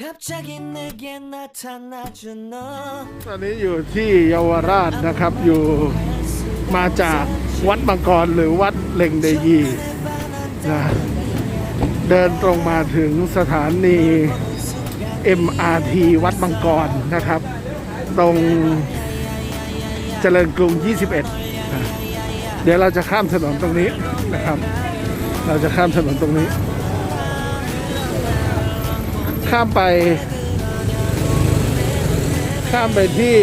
갑자기 내게 나타나준 너 ตอนนี้อยู่ที่เยาวราชนะครับอยู่มาจากวัดมังกรหรือวัดเล็งเดยีนะเดินตรงมาถึงสถานี MRT วัดมังกรนะครับ ตรงเจริญกรุง 21นะเดี๋ยวเราจะข้ามถนนตรงนี้นะครับ เราจะข้ามถนนตรงนี้ ข้ามไป ข้ามไปที่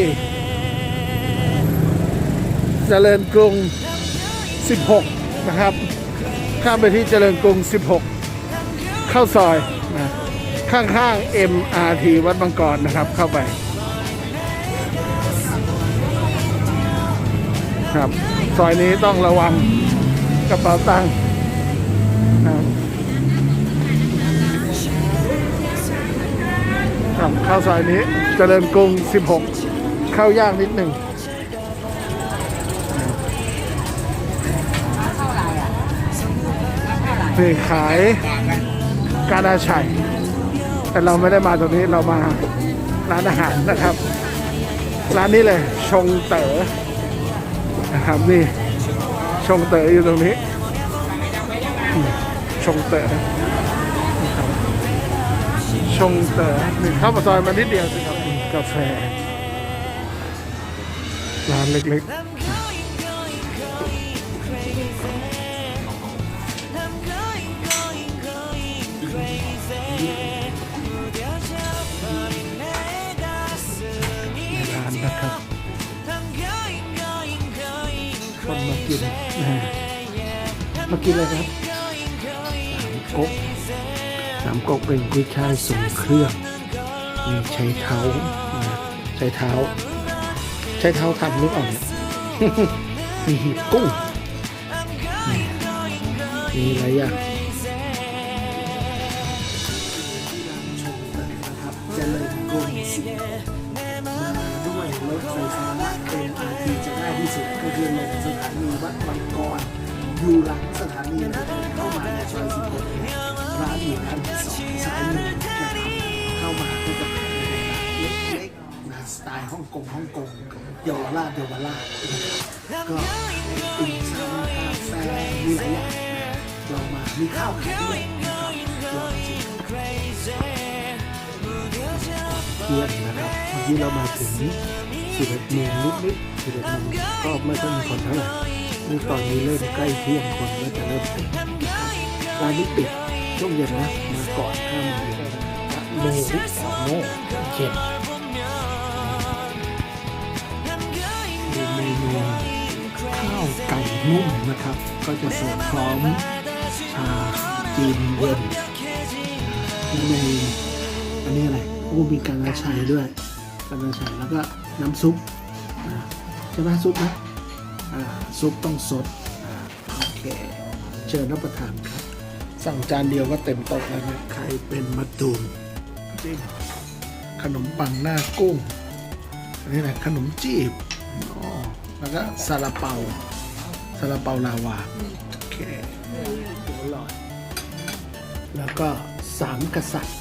เจริญกรุง 16 นะครับ ข้ามไปที่เจริญกรุง 16 เข้าซอยนะข้างๆ MRT วัดบางกรนะครับ เข้าไปครับ ซอยนี้ต้องระวังกระเป๋าตังค์ับเข้าซอยนี้เจริญกรุง 16 เข้ายากนิดหนึ่งนี่ขายกาดาชัย แต่เราไม่ได้มาตรงนี้เรามาร้านอาหารนะครับ ร้านนี้เลยชงเต๋อนะครับนี่ชงเต๋ออยู่ตรงนี้ ชงเต๋อ ชงเตอ๋อหนึ่งเข้ามาซอยมานิดเดียวสิครับกาแฟ ร้านเล็กๆร้านนะครับคนมากินมากินเลยครับโามก๊ะ สามก๊กเป็นกุ้ยช่ายทรงเครื่องมีใช้เท้านะใช้เท้า ใช้เท้าทำนึกออกไหมมีหีบกุ้งนี่มีหลายอย่างนะเจริญกรุงสิมาด้วยรถไฟฟ้า MRT จะง่ายที่สุดก็คือลงสถานีวัดบางกรอยู่หลังสถานี กงฮ่องกงเยาวราชเยาวราชนะครับก็ติ่มซำกาแฟมีหลายอย่างลองมามีข้าวขายด้วยนะครับลองชิมเที่ยงนะครับเมื่อกี้เรามาถึง11โมงนิดๆ11โมงก็ไม่ต้องมีคนเท่าไหร่นี่ตอนนี้เริ่มใกล้เที่ยงคนก็จะเริ่มเต็มร้านนี้ปิดช่วงเย็นนะมาก่อนห้าโมงเย็นโมงสองโมงเย็น นุ่มนะครับ ก็จะเสิร์ฟพร้อมชาจีนเย็นมีอันนี้อะไรโอ้มีการกระชัยด้วยการกระชัยแล้วก็น้ำซุปใช่ไหมซุปนะซุปต้องสดอโอเค เชิญรับประทานครับ สั่งจานเดียวก็เต็มโต๊ะแล้วนะใครเป็นมะตูมจิ้มขนมปังหน้ากุ้งอันนี้แหละขนมจีบแล้วก็ซาลาเปา ซาลาเปาลาวา โอเคอร่อยแล้วก็สามกษัตริย์